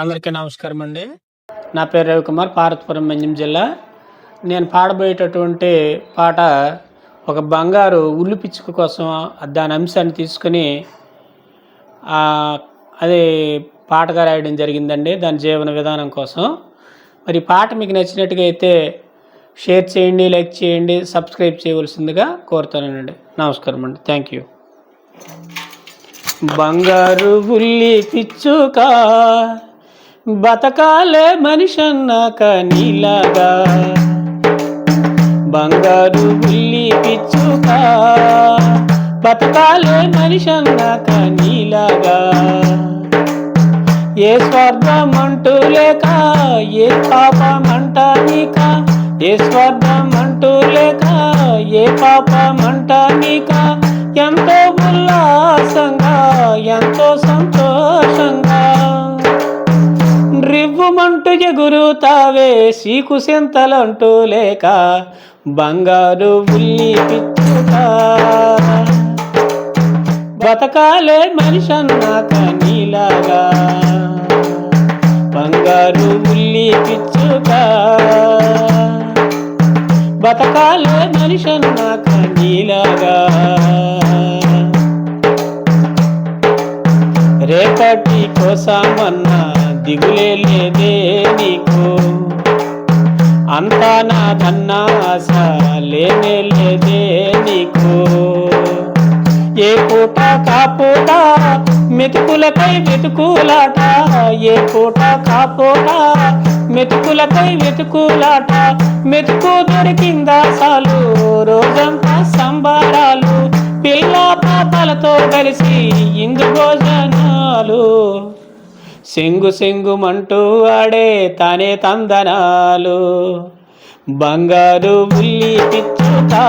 అందరికీ నమస్కారం అండి. నా పేరు రవికుమార్ పార్వతీపురం మంజం జిల్లా. నేను పాడబోయేటటువంటి పాట ఒక బంగారు ఉల్లి పిచ్చుక కోసం దాని అంశాన్ని తీసుకుని అది పాటగా రాయడం జరిగిందండి. దాని జీవన విధానం కోసం. మరి పాట మీకు నచ్చినట్టుగా అయితే షేర్ చేయండి లైక్ చేయండి సబ్స్క్రైబ్ చేయవలసిందిగా కోరుతానండి నమస్కారం అండి. Thank you. బంగారు ఉల్లి పిచ్చుక బతకాలే మనిషి అన్నాక నీలాగా బంగారు బుల్లి పిచ్చుక. బతకాలే మనిషి అన్నాక నీలాగా ఏ స్వార్థం అంటూ లేక ఏ పాపం అంటానిక ఏ స్వార్థం అంటూ లేక ఏ పాపం అంటానిక ఎంతో ఉల్లాసంగా ఎంతో సంతోషంగా రివ్వుమంటూ ఎగురుతావే సీకు సెంతలంటూ లేక బంగారు ఉల్లి పిచ్చుక బతకాలే మనిషి అన్నాక నీలాగా. బంగారు ఉల్లి పిచ్చుక బతకాలే మనిషి అన్నాక నీలాగా. రేపటి కోసమన్నా దిగులే లేదే నీకు అంతా నా ఆశ లేనే లేదే నీకు ఏ పూట కాపూట మెతుకులపై వెతుకులాట ఏ పూట కాపూట మెతుకులపై వెతుకులాట మెతుకు దొరికిందా చాలు రోజంతా సంబారాలు పిల్ల పాపలతో కలిసి ఇందు భోజనాలు. సెంగు సెంగుమంటూ ఆడే తానే తందనాలు. బంగారు ఉల్లి పిచ్చుతా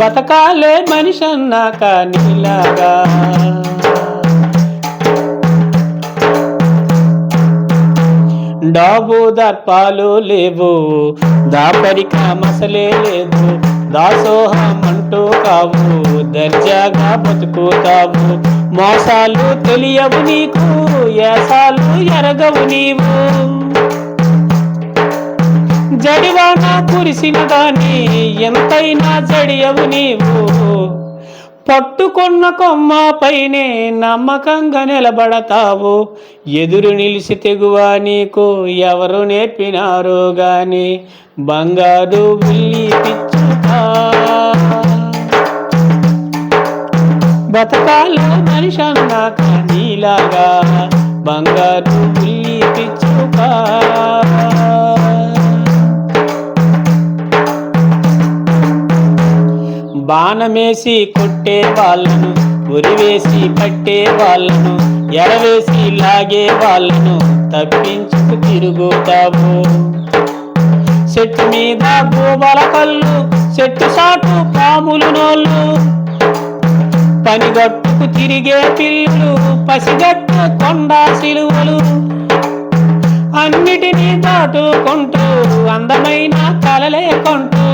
బతకాలే మనిషి అన్నాక నీలాగా. డాబు దర్పాలు లేవు దాపరిక మసలే లేదు. దాసోహమంటూ కావు దర్జాగా బతుకుతావు. మోసాలు తెలియవు నీకు యాసాలు ఎరగవు నీవు. జడివాన కురిసిన దాని ఎంతైనా జడియవు నీవు. పట్టుకున్న కొమ్మ పైనే నమ్మకంగా నిలబడతావు. ఎదురు నిలిచి తెగువా నీకు ఎవరు నేర్పినారో గాని. బంగారు ఉల్లి పిచ్చుక బతకాలో మనిషి అన్నాక నీలాగా బంగారు ఉల్లి పిచ్చుక. బాణమేసి కొట్టే వాళ్ళను ఉరివేసి పట్టే వాళ్ళను ఎడవేసి లాగే వాళ్ళను తప్పించుకు తిరుగుతావు. చెట్టు మీద గోబల కళ్ళు చెట్టు సాటు పాములు నోళ్ళు. పనిగట్టుకు తిరిగే పిల్లలు పసిగట్టు కొండ సిలువలు. అన్నిటినీ దాటుకుంటూ అందమైన కలలేకుంటూ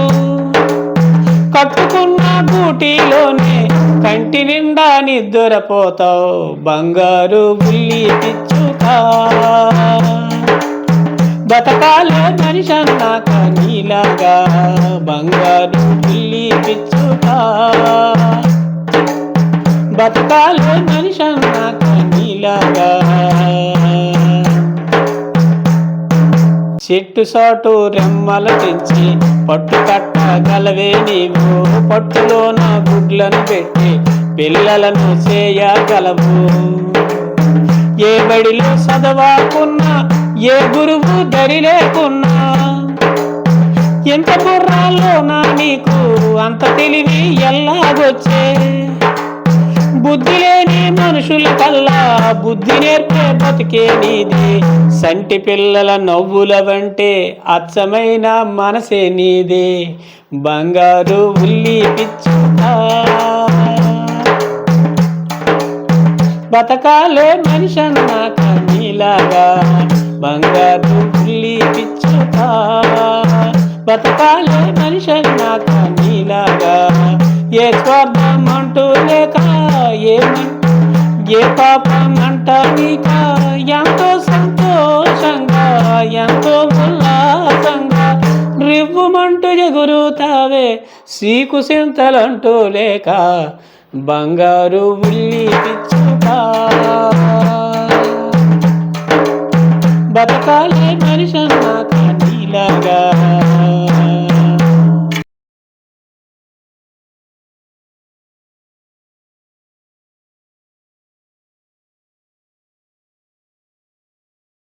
కట్టుకున్న గూటిలోనే కంటి నిండా నిద్రపోతావు బంగారు బుల్లి పిచ్చుతా బతకాలే మనిషి అన్నాక నీలాగా బంగారు పిల్లి పిచ్చుక? బతకాలే మనిషి అన్నాక నీలాగా చెట్టు సాటు రెమ్మల తెంచి పట్టు కట్టగలవే నీవు. పట్టులోన గుడ్లను పెట్టి పిల్లలను చేయగలవు. ఏ బడిలో చదవాకున్నా ఏ గురువు దరి లేకున్నా? ఎంత బుర్రాల్లో నా నీకు అంత తెలివి ఎల్లాగొచ్చే? బుద్ధి లేని మనుషుల కల్లా బుద్ధి నేర్పే బతికే నీది. సంటి పిల్లల నవ్వుల వంటే అచ్చమైన మనసే నీది. బంగారు ఉల్లి పిచ్చుతా బతకాలే మనిషి అన్నాక కన్నీలాగా బంగారు ఉల్లి పిచ్చుక బతకాలే మనిషి నా కన్నీలాగా ఏ స్వార్థం అంటూ లేక ఏమన్ ఏ పాపం అంట నీక ఎంతో సంతోషంగా ఎంతో ఉల్లాసంగా రివ్వుమంటూ ఎగురుతావే సీకు సింతలంటూ లేక బంగారు ఉల్లి బతకాలే మనిషి అన్నా నీలాగా.